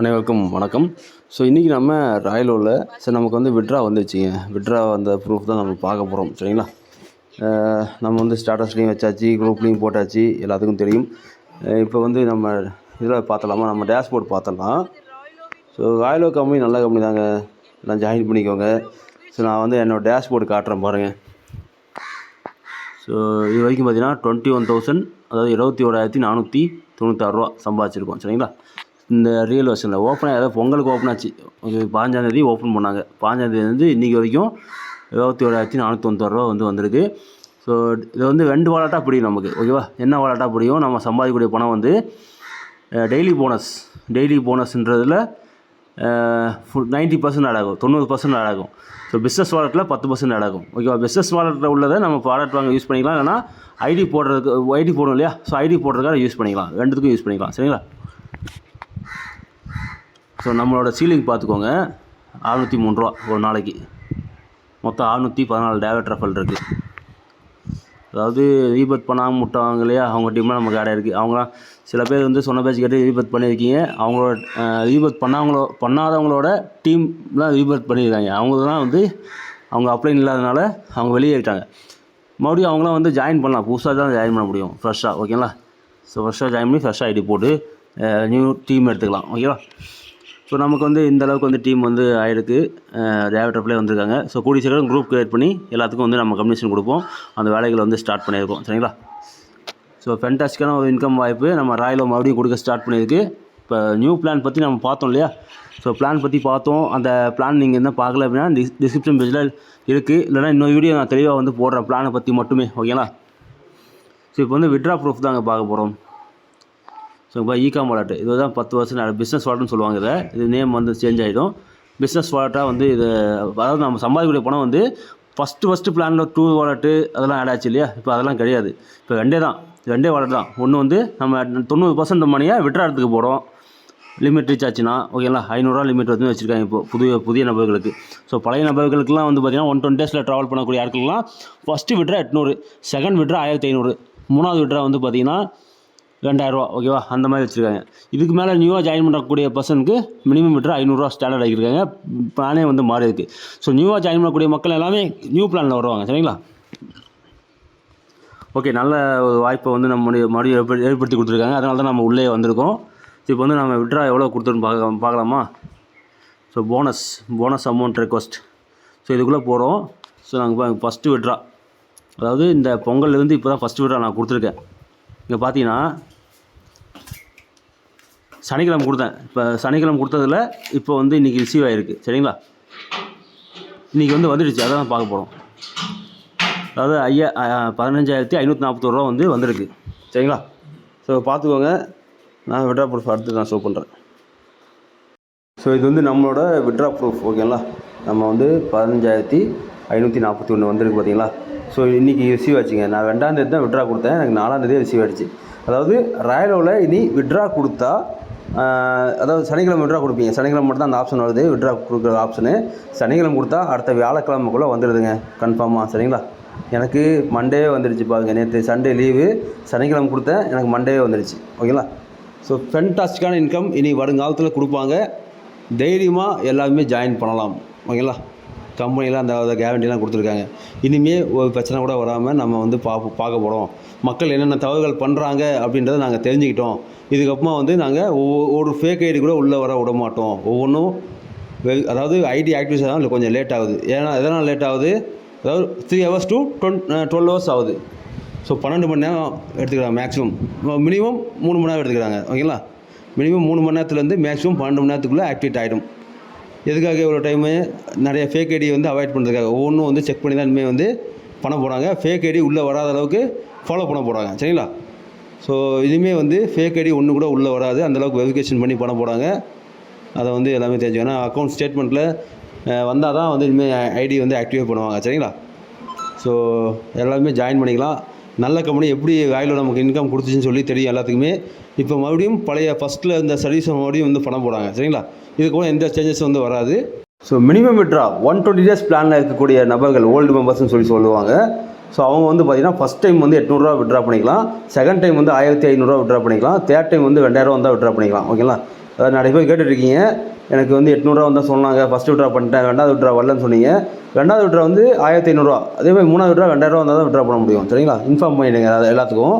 அனைவருக்கும் வணக்கம். ஸோ இன்றைக்கி நம்ம ராயலூரில் சரி நமக்கு வந்து விட்ரா வந்துச்சுங்க. விட்ரா வந்த ப்ரூஃப் தான் நம்ம பார்க்க போகிறோம் சரிங்களா? நம்ம வந்து ஸ்டாட்டஸ்லேயும் வச்சாச்சு குரூப்லேயும் போட்டாச்சு எல்லாத்துக்கும் தெரியும். இப்போ வந்து நம்ம இதில் பார்த்தலாமா நம்ம டேஷ்போர்ட் பார்த்தலாம் ஸோ ராயலோ கம்பெனி நல்ல கம்பெனி தாங்க. எல்லாம் ஜாயின் பண்ணிக்கோங்க. ஸோ நான் வந்து என்னோடய டேஷ்போர்டு காட்டுறேன் பாருங்கள் ஸோ இது வரைக்கும் பார்த்தீங்கன்னா டுவெண்ட்டி ஒன் தௌசண்ட் அதாவது இருபத்தி ஓராயிரத்தி நானூற்றி தொண்ணூத்தாறுரூவா சம்பாதிச்சிருக்கோம் சரிங்களா? இந்த ரியல் வருஷனில் ஓப்பன் அதாவது பொங்கலுக்கு ஓப்பன் ஆச்சு. பாஞ்சாந்தேதி ஓப்பன் பண்ணாங்க. பாஞ்சாந்தேதி இன்றைக்கி வரைக்கும் இருபத்தி ஓராயிரத்தி நானூற்றி தொண்ணூத்தாறுரூவா வந்து வந்திருக்கு. ஸோ இது வந்து ரெண்டு வாலாட்டாக பிடிக்கும் நமக்கு ஓகேவா என்ன வாலாட்டாக பிடிக்கும்? நம்ம சம்பாதிக்கக்கூடிய பணம் வந்து டெய்லி போனஸ் டெய்லி போனஸ்ன்றதில் நைன்ட்டி பர்சன்ட் ஆட் ஆகும் தொண்ணூறு பர்சன்ட் ஆட் ஆகும் ஸோ பிஸ்னஸ் வாலெட்டில் பத்து பர்சன்ட் ஆட் ஆகும் ஓகேவா பிஸ்னஸ் வாலெட்டில் உள்ளதை நம்ம வாலெட் வாங்க யூஸ் பண்ணிக்கலாம். இல்லைனா ஐடி போடுறதுக்கு ஐடி போடணும் இல்லையா? ஸோ ஐடி போடுறதுக்காக யூஸ் பண்ணிக்கலாம். ரெண்டுத்துக்கும் யூஸ் பண்ணிக்கலாம். சரிங்களா? ஸோ நம்மளோட சீலிங் பார்த்துக்கோங்க. அறுநூற்றி மூணு ரூபா ஒரு நாளைக்கு. மொத்தம் அறுநூற்றி பதினாலு டேவட் ரஃபல் இருக்குது அதாவது ரீபத் பண்ணாமல் விட்டாங்க இல்லையா அவங்க டீம்லாம் நமக்கு கடை இருக்குது அவங்களாம் சில பேர் வந்து சொன்ன பேச்சு கேட்டு ரீபத் பண்ணியிருக்கீங்க. அவங்களோட ரீபத் பண்ணாங்களோ பண்ணாதவங்களோட டீம்லாம் ரீபத் பண்ணியிருக்காங்க. அவங்களாம் வந்து அவங்க அப்ளைன் இல்லாதனால அவங்க வெளியேறிட்டாங்க மறுபடியும் அவங்களாம் வந்து ஜாயின் பண்ணலாம். புதுசாக தான் ஜாயின் பண்ண முடியும். ஃப்ரெஷ்ஷாக ஓகேங்களா ஸோ ஃப்ரெஷ்ஷாக ஜாயின் பண்ணி ஃப்ரெஷ்ஷாக ஐடி போட்டு நியூ டீம் எடுத்துக்கலாம். ஓகேவா ஸோ நமக்கு வந்து இந்த அளவுக்கு வந்து டீம் வந்து ஆயிருக்கு. டேரக்டர் பிளே வந்திருக்காங்க. ஸோ கூடிய சீக்கிரம் குரூப் கிரியேட் பண்ணி எல்லாத்துக்கும் வந்து நம்ம கமிஷன் கொடுப்போம். அந்த வேலைகளை வந்து ஸ்டார்ட் பண்ணியிருக்கோம். சரிங்களா? ஸோ ஃபென்டாஸ்டிக்கான ஒரு இன்கம் வாய்ப்பு. நம்ம ராயலோ மறுபடியும் கொடுக்க ஸ்டார்ட் பண்ணியிருக்கு. இப்போ நியூ பிளான் பற்றி நம்ம பார்த்தோம் இல்லையா? ஸோ பிளான் பற்றி பார்த்தோம். அந்த பிளான் நீங்கள் என்ன பார்க்கல அப்படின்னா டிஸ் டிஸ்கிரிப்ஷன் பேஜில் இருக்குது இல்லைனா இன்னொரு வீடியோ நான் தெளிவாக வந்து போடுறேன் பிளானை பற்றி மட்டுமே. ஓகேங்களா ஸோ இப்போ வந்து விட்ரா ப்ரூஃப் தாங்க பார்க்க போகிறோம் ஸோ இப்போ இகாம் வாலெட் இதுதான் பத்து வருஷம் பிஸ்னஸ் வாலெட்னு சொல்லுவாங்க இதை. இது நேம் வந்து சேஞ்ச் ஆகிடும் பிஸ்னஸ் வாலெட்டாக வந்து இது அதாவது நம்ம சம்பாதிக்கக்கூடிய பணம் வந்து ஃபஸ்ட்டு ஃபஸ்ட்டு பிளானில் டூ வாலெட்டு அதெல்லாம் ஆட் ஆச்சு இல்லையா? இப்போ அதெல்லாம் கிடையாது. இப்போ ரெண்டே தான். ரெண்டே வாலெட் தான். ஒன்று வந்து நம்ம தொண்ணூறு பர்சன்ட் மணியை விட்ராடத்துக்கு போகிறோம் லிமிட் ரீச் ஆச்சுன்னா ஓகேங்களா ஐநூறுரூவா லிமிட் வந்து வச்சுருக்காங்க இப்போ புதிய புதிய நபர்களுக்கு. ஸோ பழைய நபர்களுக்குலாம் வந்து பார்த்திங்கன்னா ஒன் டென் டேஸில் ட்ராவல் பண்ணக்கூடிய ஆட்கள்லாம் ஃபஸ்ட்டு விட்ரா எட்நூறு செகண்ட் விட்ரா ஆயிரத்தி ஐநூறு மூணாவது விட்ரா வந்து பார்த்திங்கன்னா ரெண்டாயிரரூவா ஓகேவா அந்த மாதிரி வச்சுருக்காங்க. இதுக்கு மேலே நியூவாக ஜாயின் பண்ணக்கூடிய பர்சனுக்கு மினிமம் விட்ரா ஐநூறுரூவா ஸ்டாண்டர்ட் ஆகியிருக்காங்க. பிளானே வந்து மாறி இருக்கு. ஸோ நியூவாக ஜாயின் பண்ணக்கூடிய மக்கள் எல்லாமே நியூ பிளானில் வருவாங்க. சரிங்களா? ஓகே நல்ல ஒரு வாய்ப்பை வந்து நம்ம மறுபடியும் மறுபடியும் ஏற்படுத்தி ஏற்படுத்தி கொடுத்துருக்காங்க. அதனால தான் நம்ம உள்ளே வந்திருக்கோம். இப்போ வந்து நம்ம விட்ரா எவ்வளோ கொடுத்துருன்னு பார்க்க பார்க்கலாமா? So bonus bonus amount request so இதுக்குள்ளே போகிறோம் ஸோ நாங்கள் ஃபஸ்ட்டு விட்ரா. அதாவது இந்த பொங்கல்லேருந்து இப்போ தான் ஃபஸ்ட்டு விட்ரா நான் கொடுத்துருக்கேன். இங்கே பார்த்தீங்கன்னா சனிக்கிழமை கொடுத்தேன். இப்போ சனிக்கிழமை கொடுத்ததில் இப்போ வந்து இன்றைக்கி ரிசீவ் ஆகிருக்கு சரிங்களா? இன்றைக்கி வந்து வந்துடுச்சு. அதான் பார்க்க போகிறோம் அதாவது ஐயா பதினஞ்சாயிரத்தி ஐநூற்றி நாற்பத்தோரு ரூபா வந்து வந்திருக்கு. சரிங்களா? ஸோ பார்த்துக்கோங்க. நான் விட்ரா ப்ரூஃப் அடுத்து நான் ஷோ பண்ணுறேன் ஸோ இது வந்து நம்மளோட விட்ரா ப்ரூஃப் ஓகேங்களா நம்ம வந்து பதினஞ்சாயிரத்தி ஐநூற்றி நாற்பத்தி ஒன்று வந்திருக்கு பார்த்தீங்களா ஸோ இன்றைக்கி ரிசீவ் ஆச்சுங்க. நான் ரெண்டாந்தேதி தான் விட்ரா கொடுத்தேன். எனக்கு நாலாந்தேதி ரிசீவ் ஆகிடுச்சு அதாவது ராயலோவில் இனி விட்ரா கொடுத்தா அதாவது சனிக்கிழமை விட்ரா கொடுப்பீங்க. சனிக்கிழமை மட்டும் தான் அந்த ஆப்ஷன் வருது. விட்ரா கொடுக்குற ஆப்ஷனு சனிக்கிழமை கொடுத்தா அடுத்த வியாழக்கிழமைக்குள்ளே வந்துடுதுங்க. கன்ஃபார்மாக சரிங்களா? எனக்கு மண்டே வந்துடுச்சு பாருங்க. நேற்று சண்டே லீவு சனிக்கிழமை கொடுத்தேன் எனக்கு மண்டே வந்துடுச்சு. ஓகேங்களா? ஸோ ஃபென்டாஸ்டிக்கான இன்கம் இனி வருங்காலத்தில் கொடுப்பாங்க. தைரியமாக எல்லாருமே ஜாயின் பண்ணலாம். ஓகேங்களா? கம்பெனிலாம் அந்த கேரண்டிலாம் கொடுத்துருக்காங்க. இனிமேல் ஒரு பிரச்சனை கூட வராமல் நம்ம வந்து பார்ப்போம் பார்க்க போகிறோம் மக்கள் என்னென்ன தவறுகள் பண்ணுறாங்க அப்படின்றத நாங்கள் தெரிஞ்சுக்கிட்டோம். இதுக்கப்புறமா வந்து நாங்கள் ஒரு ஃபேக் ஐடி கூட உள்ளே வர விட மாட்டோம். ஒவ்வொன்றும் அதாவது ஐடி ஆக்டிவேஷன் தான் கொஞ்சம் லேட் ஆகுது. ஏன்னா எதனால் லேட் ஆகுது? அதாவது three hours to twenty twelve hours ஆகுது. ஸோ பன்னெண்டு மணி நேரம் எடுத்துக்கிறாங்க மேக்ஸிமம் மினிமம் மூணு மணி நேரம் எடுத்துக்கிறாங்க. ஓகேங்களா? மினிமம் மூணு மணி நேரத்துலேருந்து மேக்ஸிமம் பன்னெண்டு மணி நேரத்துக்குள்ளே ஆக்டிவேட் ஆகிடும் எதுக்காக இவ்வளோ டைமு நிறைய ஃபேக் ஐடி வந்து அவாய்ட் பண்ணுறதுக்காக ஒவ்வொன்றும் வந்து செக் பண்ணி தான் இனிமேல் வந்து பண்ண போகிறாங்க ஃபேக் ஐடி உள்ளே வராத அளவுக்கு ஃபாலோ பண்ண போகிறாங்க சரிங்களா? ஸோ இனிமேல் வந்து ஃபேக் ஐடி ஒன்று கூட உள்ளே வராது. அந்தளவுக்கு வெரிஃபிகேஷன் பண்ணி பண்ண போகிறாங்க அதை வந்து எல்லாமே தெரிஞ்சுக்கணும். அக்கௌண்ட் ஸ்டேட்மெண்ட்டில் வந்தால் தான் வந்து இனிமேல் ஐடி வந்து ஆக்டிவேட் பண்ணுவாங்க. சரிங்களா? ஸோ எல்லாருமே ஜாயின் பண்ணிக்கலாம். நல்ல கம்பெனி எப்படி வாயில நமக்கு இன்கம் கொடுத்துச்சுன்னு சொல்லி தெரியும் எல்லாத்துக்குமே. இப்போ மறுபடியும் பழைய ஃபஸ்ட்டில் இருந்த சர்வீஸை மறுபடியும் வந்து பணம் போடுறாங்க. சரிங்களா? இது கூட எந்த சேஞ்சஸும் வந்து வராது. So minimum withdraw one twenty days பிளானில் இருக்கக்கூடிய நபர்கள் ஓல்டு மெம்பர்ஸ்னு சொல்லி சொல்லுவாங்க. ஸோ அவங்க வந்து பார்த்தீங்கன்னா ஃபஸ்ட் டைம் வந்து எட்நூறுரூவா விட்ரா பண்ணிக்கலாம். செகண்ட் டைம் வந்து ஆயிரத்தி ஐநூறுரூவா விட்ரா பண்ணிக்கலாம். தேர்ட் டைம் வந்து ரெண்டாயிரம் வந்தால் விட்ரா பண்ணிக்கலாம். ஓகேங்களா அதாவது நிறைய பேர் கேட்டுட்ருக்கீங்க எனக்கு வந்து எட்நூறுரூவா வந்தால் சொன்னாங்க. ஃபஸ்ட்டு விட்ரா பண்ணிட்டேன். ரெண்டாவது விட்ரா வரலன்னு சொன்னீங்க. ரெண்டாவது விட்ரா வந்து ஆயிரத்தி ஐநூறுரூவா அதே மாதிரி மூணாவது விட்ரா ரெண்டாயிரரூவா வந்தால் தான் விட்ரா பண்ண முடியும். சரிங்களா? இன்ஃபார்ம் பண்ணிவிடுங்க அது எல்லாத்துக்கும்.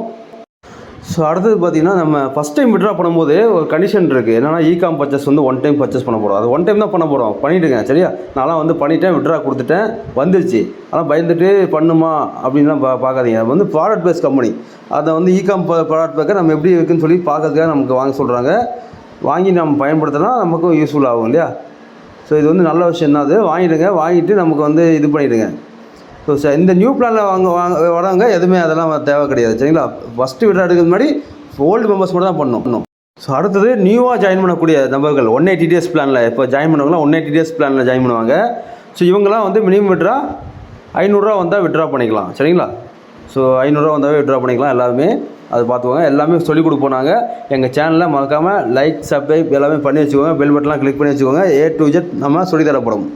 ஸோ அடுத்தது பார்த்தீங்கன்னா நம்ம ஃபஸ்ட் டைம் விட்ரா பண்ணும்போது ஒரு கண்டிஷன் இருக்குது என்னன்னா இகாம் பர்ச்சேஸ் வந்து ஒன் டைம் பர்ச்சேஸ் பண்ண போகிறோம் அது ஒன் டைம் தான் பண்ண போகிறோம் பண்ணிவிடுங்க சரியா? நான்லாம் வந்து பண்ணிவிட்டேன் விட்ரா கொடுத்துட்டேன் வந்துருச்சு. ஆனால் பயந்துட்டு பண்ணுமா அப்படின்லாம் பா பார்க்காதீங்க. அது வந்து ப்ராடக்ட் பேஸ் கம்பெனி அதை வந்து இகாம் ப்ராடக்ட் பேக்கை நம்ம எப்படி இருக்குன்னு சொல்லி பார்க்கறதுக்காக நமக்கு வாங்க சொல்கிறாங்க வாங்கி நம்ம பயன்படுத்தினா நமக்கும் யூஸ்ஃபுல் ஆகும் இல்லையா? ஸோ இது வந்து நல்ல விஷயம் தான் அது. வாங்கிடுங்க வாங்கிட்டு நமக்கு வந்து இது பண்ணிவிடுங்க ஸோ இந்த நியூ பிளானில் வாங்க வாங்க வரவங்க எதுவுமே அதெல்லாம் தேவை கிடையாது. சரிங்களா? ஃபஸ்ட்டு விட்ரா எடுக்கிறது முன்னாடி ஓல்டு மெம்பர்ஸ் மட்டும் தான் பண்ணணும். பண்ணணும். ஸோ அடுத்தது நியூவாக ஜாயின் பண்ணக்கூடிய நபர்கள் ஒன் எயிட்டி டேஸ் பிளானில் இப்போ ஜாயின் பண்ணவங்களாம் ஒன் எயிட்டி டேஸ் பிளானில் ஜாயின் பண்ணுவாங்க. ஸோ இவங்கெல்லாம் வந்து மினிமம் விட்ரா ஐநூறுரூவா வந்தால் விட்ரா பண்ணிக்கலாம். சரிங்களா? ஸோ ஐநூறுரூவா வந்தாவே விட்ரா பண்ணிக்கலாம் எல்லாருமே. அது பார்த்துக்கோங்க. எல்லாமே சொல்லிக் கொடுப்போம் நாங்கள் எங்கள் சேனலில் மறக்காமல் லைக் சப்ஸ்கிரைப் எல்லாமே பண்ணி வச்சுக்கோங்க. பெல் பட்டன்லாம் கிளிக் பண்ணி வச்சுக்கோங்க. ஏ டு ஜெட் நம்ம சொல்லித் தரப்படும்.